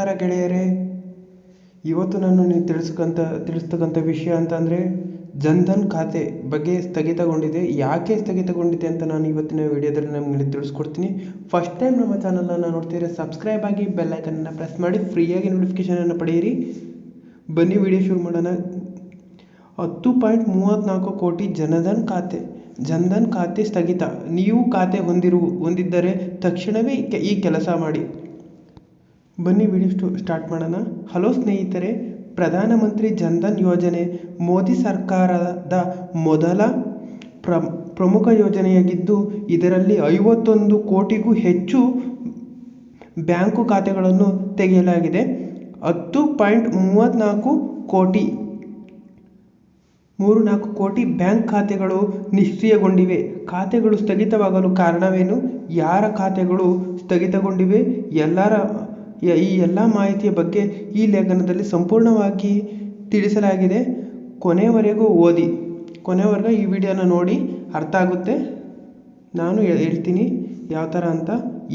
ನಮಸ್ಕಾರ ಗೆಳೆಯರೇ. ಇವತ್ತು ನಾನು ನೀವು ತಿಳಿಸ್ಕಂತ, ತಿಳಿಸ್ತಕ್ಕಂಥ ವಿಷಯ ಅಂತಂದರೆ ಜನ್ಧನ್ ಖಾತೆ ಬಗ್ಗೆ ಸ್ಥಗಿತಗೊಂಡಿದೆ. ಯಾಕೆ ಸ್ಥಗಿತಗೊಂಡಿದೆ ಅಂತ ನಾನು ಇವತ್ತಿನ ವಿಡಿಯೋದಲ್ಲಿ ನಮಗೆ ತಿಳಿಸ್ಕೊಡ್ತೀನಿ. ಫಸ್ಟ್ ಟೈಮ್ ನಮ್ಮ ಚಾನಲನ್ನು ನೋಡ್ತಿದ್ರೆ ಸಬ್ಸ್ಕ್ರೈಬ್ ಆಗಿ ಬೆಲ್ಲೈಕನನ್ನು ಪ್ರೆಸ್ ಮಾಡಿ ಫ್ರೀಯಾಗಿ ನೋಟಿಫಿಕೇಶನನ್ನು ಪಡೆಯಿರಿ. ಬನ್ನಿ ವಿಡಿಯೋ ಶುರು ಮಾಡೋಣ. ಹತ್ತು ಪಾಯಿಂಟ್ ಮೂವತ್ತ್ನಾಲ್ಕು ಕೋಟಿ ಜನಧನ್ ಖಾತೆ, ಜನ್ಧನ್ ಖಾತೆ ಸ್ಥಗಿತ. ನೀವು ಖಾತೆ ಹೊಂದಿರು, ಹೊಂದಿದ್ದರೆ ತಕ್ಷಣವೇ ಈ ಕೆಲಸ ಮಾಡಿ. ಬನ್ನಿ ವಿಡಿಯೋ ಸ್ಟು ಸ್ಟಾರ್ಟ್ ಮಾಡೋಣ. ಹಲೋ ಸ್ನೇಹಿತರೆ, ಪ್ರಧಾನಮಂತ್ರಿ ಜನ್ಧನ್ ಯೋಜನೆ ಮೋದಿ ಸರ್ಕಾರದ ಮೊದಲ ಪ್ರ, ಪ್ರಮುಖ ಯೋಜನೆಯಾಗಿದ್ದು, ಇದರಲ್ಲಿ ಐವತ್ತೊಂದು ಕೋಟಿಗೂ ಹೆಚ್ಚು ಬ್ಯಾಂಕು ಖಾತೆಗಳನ್ನು ತೆಗೆಯಲಾಗಿದೆ. ಹತ್ತು ಪಾಯಿಂಟ್ ಮೂವತ್ತ್ನಾಲ್ಕು ಕೋಟಿ ಮೂರು ನಾಲ್ಕು ಕೋಟಿ ಬ್ಯಾಂಕ್ ಖಾತೆಗಳು ನಿಷ್ಕ್ರಿಯಗೊಂಡಿವೆ. ಖಾತೆಗಳು ಸ್ಥಗಿತವಾಗಲು ಕಾರಣವೇನು? ಯಾರ ಖಾತೆಗಳು ಸ್ಥಗಿತಗೊಂಡಿವೆ? ಎಲ್ಲರ ಈ ಎಲ್ಲ ಮಾಹಿತಿಯ ಬಗ್ಗೆ ಈ ಲೇಖನದಲ್ಲಿ ಸಂಪೂರ್ಣವಾಗಿ ತಿಳಿಸಲಾಗಿದೆ. ಕೊನೆವರೆಗೂ ಓದಿ. ಕೊನೆವರೆಗೂ ಈ ವಿಡಿಯೋನ ನೋಡಿ ಅರ್ಥ ಆಗುತ್ತೆ. ನಾನು ಹೇಳ್ತೀನಿ ಯಾವ ಥರ ಅಂತ.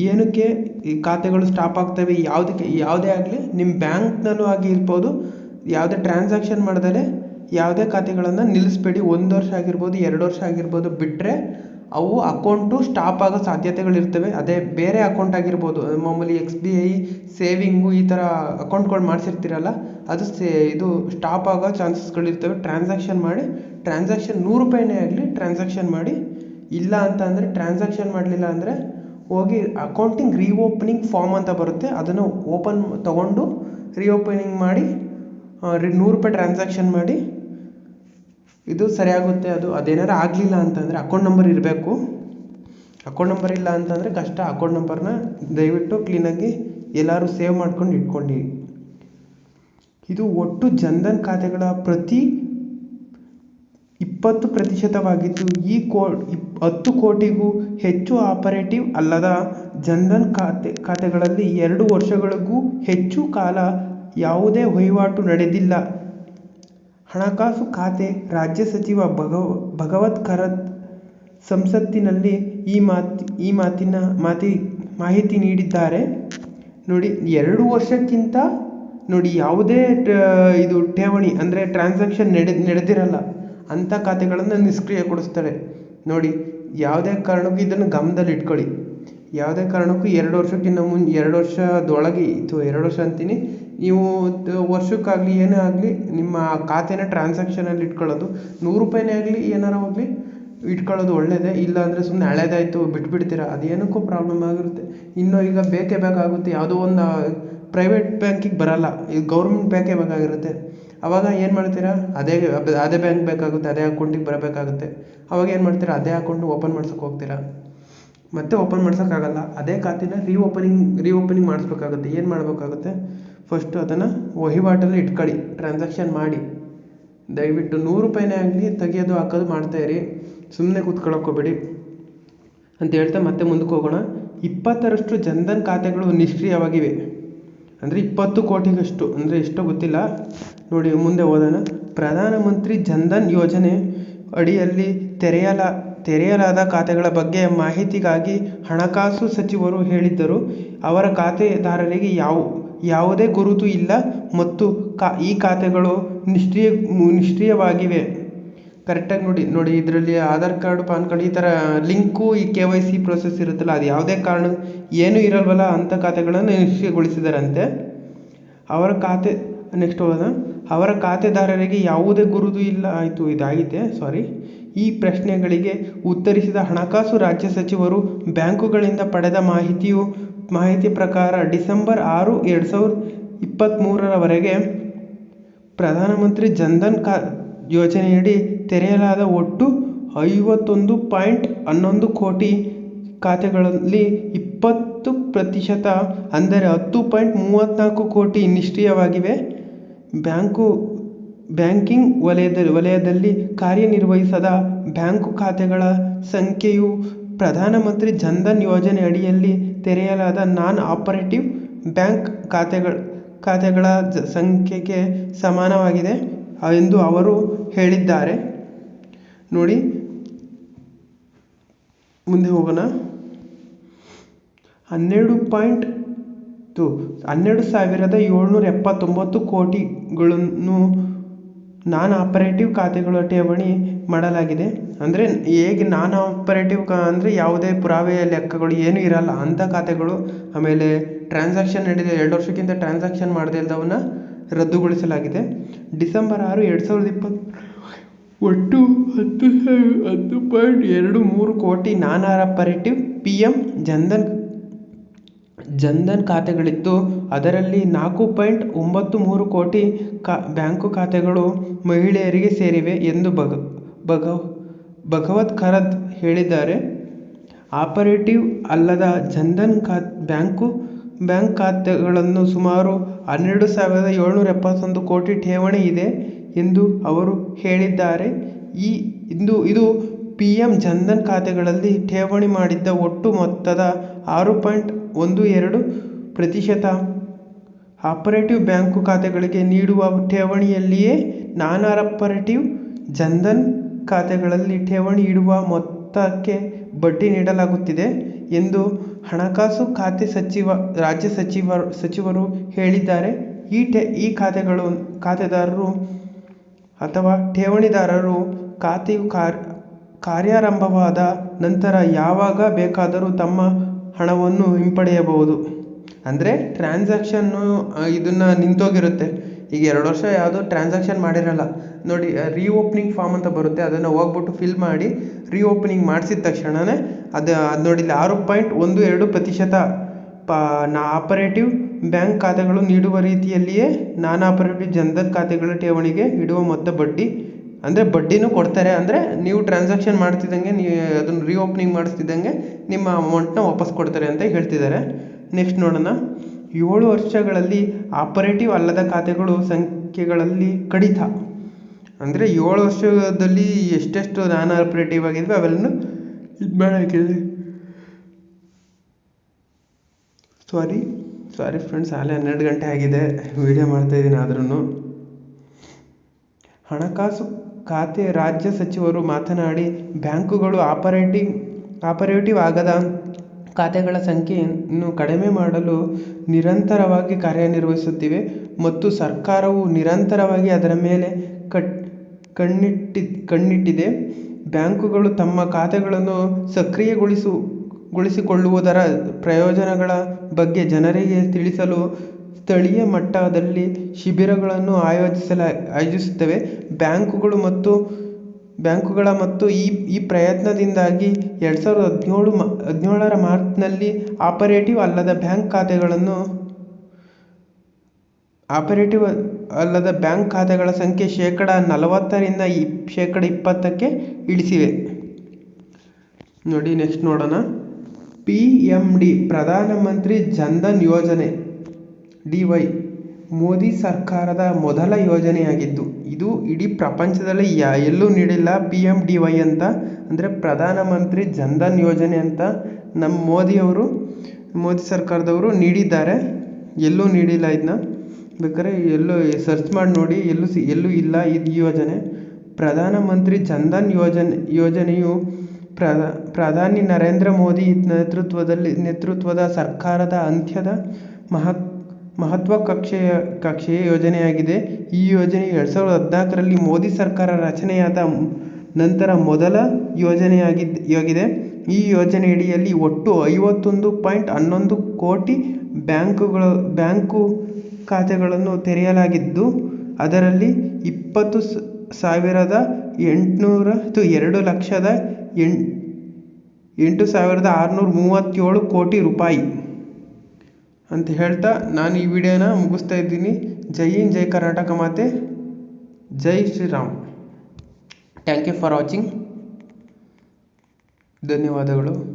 ಏನಕ್ಕೆ ಈ ಖಾತೆಗಳು ಸ್ಟಾಪ್ ಆಗ್ತವೆ, ಯಾವುದಕ್ಕೆ ಯಾವುದೇ ಆಗಲಿ ನಿಮ್ಮ ಬ್ಯಾಂಕ್ನಲ್ಲೂ ಆಗಿ ಇರ್ಬೋದು. ಯಾವುದೇ ಟ್ರಾನ್ಸಾಕ್ಷನ್ ಮಾಡಿದರೆ ಯಾವುದೇ ಖಾತೆಗಳನ್ನು ನಿಲ್ಲಿಸ್ಬೇಡಿ. ಒಂದು ವರ್ಷ ಆಗಿರ್ಬೋದು, ಎರಡು ವರ್ಷ ಆಗಿರ್ಬೋದು ಬಿಟ್ಟರೆ ಅವು ಅಕೌಂಟು ಸ್ಟಾಪ್ ಆಗೋ ಸಾಧ್ಯತೆಗಳಿರ್ತವೆ. ಅದೇ ಬೇರೆ ಅಕೌಂಟ್ ಆಗಿರ್ಬೋದು. ಮಾಮೂಲಿ ಎಕ್ಸ್ ಬಿ ಐ ಸೇವಿಂಗು ಈ ಥರ ಅಕೌಂಟ್ಗಳು ಮಾಡಿಸಿರ್ತೀರಲ್ಲ, ಅದು ಸೇ, ಇದು ಸ್ಟಾಪ್ ಆಗೋ ಚಾನ್ಸಸ್ಗಳಿರ್ತವೆ ಟ್ರಾನ್ಸಾಕ್ಷನ್ ಮಾಡಿ ಟ್ರಾನ್ಸಾಕ್ಷನ್ ನೂರು ರೂಪಾಯಿನೇ ಆಗಲಿ ಟ್ರಾನ್ಸಾಕ್ಷನ್ ಮಾಡಿ, ಇಲ್ಲ ಅಂತ ಅಂದರೆ ಟ್ರಾನ್ಸಾಕ್ಷನ್ ಮಾಡಲಿಲ್ಲ ಅಂದರೆ ಹೋಗಿ ಅಕೌಂಟಿಂಗ್ ರೀಓಪನಿಂಗ್ ಫಾರ್ಮ್ ಅಂತ ಬರುತ್ತೆ. ಅದನ್ನು ಓಪನ್ ತೊಗೊಂಡು ರೀಓಪನಿಂಗ್ ಮಾಡಿ ನೂರು ರೂಪಾಯಿ ಟ್ರಾನ್ಸಾಕ್ಷನ್ ಮಾಡಿ ಇದು ಸರಿಯಾಗುತ್ತೆ, ಅದು ಅದೇನಾರು ಆಗಲಿಲ್ಲ ಅಂತಂದರೆ ಅಕೌಂಟ್ ನಂಬರ್ ಇರಬೇಕು. ಅಕೌಂಟ್ ನಂಬರ್ ಇಲ್ಲ ಅಂತಂದರೆ ಕಷ್ಟ ಅಕೌಂಟ್ ನಂಬರ್ನ ದಯವಿಟ್ಟು ಕ್ಲೀನಾಗಿ ಎಲ್ಲರೂ ಸೇವ್ ಮಾಡ್ಕೊಂಡು ಇಟ್ಕೊಂಡು. ಇದು ಒಟ್ಟು ಜನ್ಧನ್ ಖಾತೆಗಳ ಪ್ರತಿ ಇಪ್ಪತ್ತು ಪ್ರತಿಶತವಾಗಿದ್ದು, ಈ ಕೋ, ಇಪ್, ಹತ್ತು ಕೋಟಿಗೂ ಹೆಚ್ಚು ಆಪರೇಟಿವ್ ಅಲ್ಲದ ಜನ್ಧನ್ ಖಾತೆ, ಖಾತೆಗಳಲ್ಲಿ ಎರಡು ವರ್ಷಗಳಿಗೂ ಹೆಚ್ಚು ಕಾಲ ಯಾವುದೇ ವಹಿವಾಟು ನಡೆದಿಲ್ಲ. ಹಣಕಾಸು ಖಾತೆ ರಾಜ್ಯ ಸಚಿವ ಭಗವ, ಭಗವತ್ ಖರತ್ ಸಂಸತ್ತಿನಲ್ಲಿ ಈ ಮಾತು, ಈ ಮಾತಿನ ಮಾತಿ, ಮಾಹಿತಿ ನೀಡಿದ್ದಾರೆ. ನೋಡಿ, ಎರಡು ವರ್ಷಕ್ಕಿಂತ ನೋಡಿ ಯಾವುದೇ ಇದು ಠೇವಣಿ ಅಂದರೆ ಟ್ರಾನ್ಸಾಕ್ಷನ್ ನಡೆ, ನಡೆದಿರಲ್ಲ, ಅಂಥ ಖಾತೆಗಳನ್ನು ನಿಷ್ಕ್ರಿಯಗೊಳಿಸ್ತಾರೆ ನೋಡಿ, ಯಾವುದೇ ಕಾರಣಕ್ಕೂ ಇದನ್ನು ಗಮನದಲ್ಲಿ ಇಟ್ಕೊಳ್ಳಿ. ಯಾವುದೇ ಕಾರಣಕ್ಕೂ ಎರಡು ವರ್ಷಕ್ಕಿಂತ ಮುನ್, ಎರಡು ವರ್ಷದೊಳಗೆ, ಇದು ಎರಡು ವರ್ಷ ಅಂತೀನಿ ನೀವು ವರ್ಷಕ್ಕಾಗಲಿ, ಏನೇ ಆಗಲಿ, ನಿಮ್ಮ ಖಾತೆನ ಟ್ರಾನ್ಸಾಕ್ಷನಲ್ಲಿ ಇಟ್ಕೊಳ್ಳೋದು. ನೂರು ರೂಪಾಯಿನೇ ಆಗಲಿ, ಏನಾರ ಹೋಗಲಿ, ಇಟ್ಕೊಳ್ಳೋದು ಒಳ್ಳೆಯದೇ ಇಲ್ಲ ಅಂದರೆ ಸುಮ್ಮನೆ ಹಳೇದಾಯಿತು, ಬಿಟ್ಬಿಡ್ತೀರ. ಅದೇನಕ್ಕೂ ಪ್ರಾಬ್ಲಮ್ ಆಗಿರುತ್ತೆ. ಇನ್ನು ಈಗ ಬೇಕೇ ಬೇಕಾಗುತ್ತೆ. ಯಾವುದೋ ಒಂದು ಪ್ರೈವೇಟ್ ಬ್ಯಾಂಕಿಗೆ ಬರಲ್ಲ. ಈಗ ಗೌರ್ಮೆಂಟ್ ಬ್ಯಾಂಕೇ ಬೇಕಾಗಿರುತ್ತೆ. ಅವಾಗ ಏನು ಮಾಡ್ತೀರಾ? ಅದೇ ಅದೇ ಬ್ಯಾಂಕ್ ಬೇಕಾಗುತ್ತೆ. ಅದೇ ಅಕೌಂಟಿಗೆ ಬರಬೇಕಾಗುತ್ತೆ. ಅವಾಗ ಏನು ಮಾಡ್ತೀರಾ? ಅದೇ ಅಕೌಂಟ್ ಓಪನ್ ಮಾಡ್ಸೋಕೆ ಹೋಗ್ತೀರಾ. ಮತ್ತೆ ಓಪನ್ ಮಾಡ್ಸೋಕ್ಕಾಗಲ್ಲ. ಅದೇ ಖಾತೆನ ರೀ ಓಪನಿಂಗ್ ಮಾಡಿಸ್ಬೇಕಾಗುತ್ತೆ. ಏನು ಮಾಡಬೇಕಾಗುತ್ತೆ? ಫಸ್ಟು ಅದನ್ನು ವಹಿವಾಟಲ್ಲಿ ಇಟ್ಕೊಳ್ಳಿ ಟ್ರಾನ್ಸಾಕ್ಷನ್ ಮಾಡಿ. ದಯವಿಟ್ಟು ನೂರು ರೂಪಾಯಿನೇ ಆಗಲಿ ತೆಗಿಯೋದು ಹಾಕೋದು ಮಾಡ್ತಾಯಿರಿ ಸುಮ್ಮನೆ ಕೂತ್ಕೊಳ್ಳೋಕೆ ಹೋಗ್ಬೇಡಿ ಅಂತ ಹೇಳ್ತಾ ಮತ್ತೆ ಮುಂದಕ್ಕೆ ಹೋಗೋಣ. ಇಪ್ಪತ್ತರಷ್ಟು ಜನ್ಧನ್ ಖಾತೆಗಳು ನಿಷ್ಕ್ರಿಯವಾಗಿವೆ. ಅಂದರೆ ಇಪ್ಪತ್ತು ಕೋಟಿಗಷ್ಟು. ಅಂದರೆ ಎಷ್ಟೋ ಗೊತ್ತಿಲ್ಲ. ನೋಡಿ, ಮುಂದೆ ಓದೋಣ. ಪ್ರಧಾನಮಂತ್ರಿ ಜನ್ಧನ್ ಯೋಜನೆ ಅಡಿಯಲ್ಲಿ ತೆರೆಯಲ, ತೆರೆಯಲಾದ ಖಾತೆಗಳ ಬಗ್ಗೆ ಮಾಹಿತಿಗಾಗಿ ಹಣಕಾಸು ಸಚಿವರು ಹೇಳಿದ್ದರು. ಅವರ ಖಾತೆದಾರರಿಗೆ ಯಾವ? ಯಾವುದೇ ಗುರುತು ಇಲ್ಲ ಮತ್ತು ಕಾ, ಈ ಖಾತೆಗಳು ನಿಷ್ಕ್ರಿಯ, ನಿಷ್ಕ್ರಿಯವಾಗಿವೆ. ಕರೆಕ್ಟಾಗಿ ನೋಡಿ ನೋಡಿ, ಇದರಲ್ಲಿ ಆಧಾರ್ ಕಾರ್ಡ್, ಪಾನ್ ಕಾರ್ಡ್, ಈ ಥರ ಲಿಂಕು, ಈ ಕೆ ವೈ ಸಿ ಪ್ರೊಸೆಸ್ ಇರುತ್ತಲ್ಲ, ಅದು ಯಾವುದೇ ಕಾರಣ ಏನೂ ಇರಲ್ವಲ್ಲ ಅಂಥ ಖಾತೆಗಳನ್ನು ನಿಷ್ಕ್ರಿಯಗೊಳಿಸಿದಾರಂತೆ. ಅವರ ಖಾತೆ, ನೆಕ್ಸ್ಟ್ ಹೋಗೋಣ. ಅವರ ಖಾತೆದಾರರಿಗೆ ಯಾವುದೇ ಗುರುತು ಇಲ್ಲ, ಆಯಿತು, ಇದಾಗಿದೆ, ಸಾರಿ. ಈ ಪ್ರಶ್ನೆಗಳಿಗೆ ಉತ್ತರಿಸಿದ ಹಣಕಾಸು ರಾಜ್ಯ ಸಚಿವರು ಬ್ಯಾಂಕುಗಳಿಂದ ಪಡೆದ ಮಾಹಿತಿಯು ಮಾಹಿತಿ ಪ್ರಕಾರ ಡಿಸೆಂಬರ್ ಆರು ಎರಡು ಸಾವಿರದ ಇಪ್ಪತ್ತ್ಮೂರರವರೆಗೆ ಪ್ರಧಾನಮಂತ್ರಿ ಜನ್ಧನ್ ಕಾ ಯೋಜನೆಯಡಿ ತೆರೆಯಲಾದ ಒಟ್ಟು ಐವತ್ತೊಂದು ಪಾಯಿಂಟ್ ಹನ್ನೊಂದು ಕೋಟಿ ಖಾತೆಗಳಲ್ಲಿ ಇಪ್ಪತ್ತು ಪ್ರತಿಶತ, ಅಂದರೆ ಹತ್ತು ಪಾಯಿಂಟ್ ಮೂವತ್ತ್ನಾಲ್ಕು ಕೋಟಿ ನಿಷ್ಕ್ರಿಯವಾಗಿವೆ. ಬ್ಯಾಂಕು, ಬ್ಯಾಂಕಿಂಗ್ ವಲಯದ, ವಲಯದಲ್ಲಿ ಕಾರ್ಯನಿರ್ವಹಿಸದ ಬ್ಯಾಂಕು ಖಾತೆಗಳ ಸಂಖ್ಯೆಯು ಪ್ರಧಾನಮಂತ್ರಿ ಜನ್ಧನ್ ಯೋಜನೆ ಅಡಿಯಲ್ಲಿ ತೆರೆಯಲಾದ ನಾನ್ ಆಪರೇಟಿವ್ ಬ್ಯಾಂಕ್ ಖಾತೆಗಳ ಖಾತೆಗಳ ಸಂಖ್ಯೆಗೆ ಸಮಾನವಾಗಿದೆ ಎಂದು ಅವರು ಹೇಳಿದ್ದಾರೆ. ನೋಡಿ, ಮುಂದೆ ಹೋಗೋಣ. ಹನ್ನೆರಡು ಪಾಯಿಂಟ್ ತು ಹನ್ನೆರಡು ಸಾವಿರದ ಏಳ್ನೂರ ಎಪ್ಪತ್ತೊಂಬತ್ತು ಕೋಟಿಗಳನ್ನು ನಾನ್ ಆಪರೇಟಿವ್ ಖಾತೆಗಳ ಠೇವಣಿ ಮಾಡಲಾಗಿದೆ. ಅಂದರೆ ಹೇಗೆ ನಾನ್ ಆಪರೇಟಿವ್ ಕ ಅಂದರೆ ಯಾವುದೇ ಪುರಾವೆಯ ಲೆಕ್ಕಗಳು ಏನೂ ಇರಲ್ಲ. ಅಂಥ ಖಾತೆಗಳು ಆಮೇಲೆ ಟ್ರಾನ್ಸಾಕ್ಷನ್ ನಡೆದ ಎರಡು ವರ್ಷಕ್ಕಿಂತ ಟ್ರಾನ್ಸಾಕ್ಷನ್ ಮಾಡದೇ ಇದ್ದವನ್ನ ರದ್ದುಗೊಳಿಸಲಾಗಿದೆ. ಡಿಸೆಂಬರ್ ಆರು ಎರಡು ಸಾವಿರದ ಇಪ್ಪತ್ತು ಒಟ್ಟು ಹತ್ತು ಸಾವಿರ, ಹತ್ತು ಪಾಯಿಂಟ್ ಎರಡು ಮೂರು ಕೋಟಿ non operative P M Jan Dhan Jan Dhan ಖಾತೆಗಳಿದ್ದು, ಅದರಲ್ಲಿ ನಾಲ್ಕು ಪಾಯಿಂಟ್ ಒಂಬತ್ತು ಮೂರು ಕೋಟಿ ಕಾ, ಬ್ಯಾಂಕು ಖಾತೆಗಳು ಮಹಿಳೆಯರಿಗೆ ಸೇರಿವೆ ಎಂದು ಭಗ ಭಗ ಭಗವತ್ ಖರತ್ ಹೇಳಿದ್ದಾರೆ, ಆಪರೇಟಿವ್ ಅಲ್ಲದ ಜನ್ಧನ್ ಖಾ ಬ್ಯಾಂಕು, ಬ್ಯಾಂಕ್ ಖಾತೆಗಳನ್ನು ಸುಮಾರು ಹನ್ನೆರಡು ಸಾವಿರದ ಏಳ್ನೂರ ಎಪ್ಪತ್ತೊಂದು ಕೋಟಿ ಠೇವಣಿ ಇದೆ ಎಂದು ಅವರು ಹೇಳಿದ್ದಾರೆ. ಈ, ಇಂದು ಇದು ಪಿ ಎಂ ಜನ್ಧನ್ ಖಾತೆಗಳಲ್ಲಿ ಠೇವಣಿ ಮಾಡಿದ್ದ ಒಟ್ಟು ಮೊತ್ತದ ಆರು ಪಾಯಿಂಟ್ ಒಂದು ಎರಡು ಪ್ರತಿಶತ. ಆಪರೇಟಿವ್ ಬ್ಯಾಂಕು ಖಾತೆಗಳಿಗೆ ನೀಡುವ ಠೇವಣಿಯಲ್ಲಿಯೇ ನಾನ್ ಆಪರೇಟಿವ್ ಜನ್ಧನ್ ಖಾತೆಗಳಲ್ಲಿ ಠೇವಣಿ ಇಡುವ ಮೊತ್ತಕ್ಕೆ ಬಡ್ಡಿ ನೀಡಲಾಗುತ್ತಿದೆ ಎಂದು ಹಣಕಾಸು ಖಾತೆ ಸಚಿವ, ರಾಜ್ಯ ಸಚಿವ, ಸಚಿವರು ಹೇಳಿದ್ದಾರೆ. ಈ ಠೇ, ಈ ಖಾತೆಗಳು, ಖಾತೆದಾರರು ಅಥವಾ ಠೇವಣಿದಾರರು ಖಾತೆಯು ಕಾರ್ ಕಾರ್ಯಾರಂಭವಾದ ನಂತರ ಯಾವಾಗ ಬೇಕಾದರೂ ತಮ್ಮ ಹಣವನ್ನು ಹಿಂಪಡೆಯಬಹುದು. ಅಂದರೆ ಟ್ರಾನ್ಸಾಕ್ಷನ್ನು ಇದನ್ನು ನಿಂತೋಗಿರುತ್ತೆ. ಈಗ ಎರಡು ವರ್ಷ ಯಾವುದೋ ಟ್ರಾನ್ಸಾಕ್ಷನ್ ಮಾಡಿರಲ್ಲ. ನೋಡಿ ರೀಓಪ್ನಿಂಗ್ ಫಾರ್ಮ್ ಅಂತ ಬರುತ್ತೆ, ಅದನ್ನು ಹೋಗ್ಬಿಟ್ಟು ಫಿಲ್ ಮಾಡಿ ರೀಓಪನಿಂಗ್ ಮಾಡಿಸಿದ ತಕ್ಷಣವೇ ಅದು ಅದು ನೋಡಿ ಇಲ್ಲಿ ಆರು ಪಾಯಿಂಟ್ ಒಂದು ಎರಡು ಪ್ರತಿಶತ ಪ, ನಾ ಆಪರೇಟಿವ್ ಬ್ಯಾಂಕ್ ಖಾತೆಗಳು ನೀಡುವ ರೀತಿಯಲ್ಲಿಯೇ ನಾನ್ ಆಪರೇಟಿವ್ ಜನ್ಧನ್ ಖಾತೆಗಳ ಠೇವಣಿಗೆ ಇಡುವ ಮೊತ್ತ ಬಡ್ಡಿ, ಅಂದರೆ ಬಡ್ಡಿನೂ ಕೊಡ್ತಾರೆ, ಅಂದರೆ ನೀವು ಟ್ರಾನ್ಸಾಕ್ಷನ್ ಮಾಡ್ತಿದ್ದಂಗೆ ನೀವು ಅದನ್ನು ರೀಓಪನಿಂಗ್ ಮಾಡಿಸ್ತಿದ್ದಂಗೆ ನಿಮ್ಮ ಅಮೌಂಟನ್ನ ವಾಪಸ್ ಕೊಡ್ತಾರೆ ಅಂತ ಹೇಳ್ತಿದ್ದಾರೆ. ನೆಕ್ಸ್ಟ್ ನೋಡೋಣ. ಏಳು ವರ್ಷಗಳಲ್ಲಿ ಆಪರೇಟಿವ್ ಅಲ್ಲದ ಖಾತೆಗಳು ಸಂಖ್ಯೆಗಳಲ್ಲಿ ಕಡಿತ. ಅಂದರೆ ಏಳು ವರ್ಷದಲ್ಲಿ ಎಷ್ಟೆಷ್ಟು ನಾನ್ ಆಪರೇಟಿವ್ ಆಗಿದ್ವಿ ಅವೆಲ್ಲನೂ ಇದು ಮಾಡಾಕಿದೆ ಸಾರಿ ಸಾರಿ ಫ್ರೆಂಡ್ಸ್ ಆಗಲೇ ಹನ್ನೆರಡು ಗಂಟೆ ಆಗಿದೆ. ವೀಡಿಯೋ ಮಾಡ್ತಾಯಿದ್ದೀನಿ ಆದ್ರೂ ಹಣಕಾಸು ಖಾತೆ ರಾಜ್ಯ ಸಚಿವರು ಮಾತನಾಡಿ, ಬ್ಯಾಂಕುಗಳು ಆಪರೇಟಿವ್ ಆಪರೇಟಿವ್ ಆಗದ ಖಾತೆಗಳ ಸಂಖ್ಯೆಯನ್ನು ಕಡಿಮೆ ಮಾಡಲು ನಿರಂತರವಾಗಿ ಕಾರ್ಯನಿರ್ವಹಿಸುತ್ತಿವೆ ಮತ್ತು ಸರ್ಕಾರವು ನಿರಂತರವಾಗಿ ಅದರ ಮೇಲೆ ಕಟ್, ಕಣ್ಣಿಟ್ಟಿ, ಕಣ್ಣಿಟ್ಟಿದೆ. ಬ್ಯಾಂಕುಗಳು ತಮ್ಮ ಖಾತೆಗಳನ್ನು ಸಕ್ರಿಯಗೊಳಿಸು, ಗೊಳಿಸಿಕೊಳ್ಳುವುದರ ಪ್ರಯೋಜನಗಳ ಬಗ್ಗೆ ಜನರಿಗೆ ತಿಳಿಸಲು ಸ್ಥಳೀಯ ಮಟ್ಟದಲ್ಲಿ ಶಿಬಿರಗಳನ್ನು ಆಯೋಜಿಸಲ, ಆಯೋಜಿಸುತ್ತವೆ. ಬ್ಯಾಂಕುಗಳು ಮತ್ತು ಬ್ಯಾಂಕುಗಳ ಮತ್ತು ಈ ಈ ಪ್ರಯತ್ನದಿಂದಾಗಿ ಎರಡು ಸಾವಿರದ ಹದಿನೇಳು ಮ, ಹದಿನೇಳರ ಮಾರ್ಚ್ನಲ್ಲಿ ಆಪರೇಟಿವ್ ಅಲ್ಲದ ಬ್ಯಾಂಕ್ ಖಾತೆಗಳನ್ನು, ಆಪರೇಟಿವ್ ಅಲ್ಲದ ಬ್ಯಾಂಕ್ ಖಾತೆಗಳ ಸಂಖ್ಯೆ ಶೇಕಡ ನಲವತ್ತರಿಂದ ಇ ಶೇಕಡ ಇಪ್ಪತ್ತಕ್ಕೆ ಇಳಿಸಿವೆ. ನೋಡಿ ನೆಕ್ಸ್ಟ್ ನೋಡೋಣ. ಪಿ ಎಂ ಡಿ ಪ್ರಧಾನಮಂತ್ರಿ ಜನ್ಧನ್ ಯೋಜನೆ, ಡಿ ವೈ. ಮೋದಿ ಸರ್ಕಾರದ ಮೊದಲ ಯೋಜನೆಯಾಗಿದ್ದು, ಇದು ಇಡೀ ಪ್ರಪಂಚದಲ್ಲಿ ಯಾ, ಎಲ್ಲೂ ನೀಡಿಲ್ಲ. ಪಿ ಎಂ ಡಿ ವೈ ಅಂತ, ಅಂದರೆ ಪ್ರಧಾನ ಮಂತ್ರಿ ಜನ್ಧನ್ ಯೋಜನೆ ಅಂತ ನಮ್ಮ ಮೋದಿಯವರು, ಮೋದಿ ಸರ್ಕಾರದವರು ನೀಡಿದ್ದಾರೆ. ಎಲ್ಲೂ ನೀಡಿಲ್ಲ ಇದನ್ನ ಬೇಕಾದ್ರೆ ಎಲ್ಲೂ ಸರ್ಚ್ ಮಾಡಿ ನೋಡಿ, ಎಲ್ಲೂ ಸಿ, ಎಲ್ಲೂ ಇಲ್ಲ ಇದು ಯೋಜನೆ. ಪ್ರಧಾನ ಮಂತ್ರಿ ಜನ್ಧನ್ ಯೋಜನೆ, ಯೋಜನೆಯು ಪ್ರಧಾ, ಪ್ರಧಾನಿ ನರೇಂದ್ರ ಮೋದಿ ನೇತೃತ್ವದಲ್ಲಿ, ನೇತೃತ್ವದ ಸರ್ಕಾರದ ಅಂತ್ಯದ ಮಹತ್ ಮಹತ್ವಾಕಾಂಕ್ಷೆಯ ಕಕ್ಷೆಯ ಯೋಜನೆಯಾಗಿದೆ. ಈ ಯೋಜನೆ ಎರಡು ಸಾವಿರದ ಹದಿನಾಲ್ಕರಲ್ಲಿ ಮೋದಿ ಸರ್ಕಾರ ರಚನೆಯಾದ ನಂತರ ಮೊದಲ ಯೋಜನೆಯಾಗಿದ್ದು ಯಾಗಿದೆ. ಈ ಯೋಜನೆಯಡಿಯಲ್ಲಿ ಒಟ್ಟು ಐವತ್ತೊಂದು ಪಾಯಿಂಟ್ ಹನ್ನೊಂದು ಕೋಟಿ ಬ್ಯಾಂಕುಗಳು, ಬ್ಯಾಂಕು ಖಾತೆಗಳನ್ನು ತೆರೆಯಲಾಗಿದ್ದು, ಅದರಲ್ಲಿ ಇಪ್ಪತ್ತು ಸಾವಿರದ ಎಂಟುನೂರ ಎರಡು ಲಕ್ಷದ ಎಂಟು ಸಾವಿರದ ಆರುನೂರ ಮೂವತ್ತೇಳು ಕೋಟಿ ರೂಪಾಯಿ. ಅಂತ ಹೇಳ್ತಾ ನಾನು ಈ ವಿಡಿಯೋನ ಮುಗಿಸ್ತಾ ಇದ್ದೀನಿ. ಜೈ ಹಿಂದ್, ಜೈ ಕರ್ನಾಟಕ ಮಾತೆ. ಜೈ Shriram. Thank you for watching ಧನ್ಯವಾದಗಳು.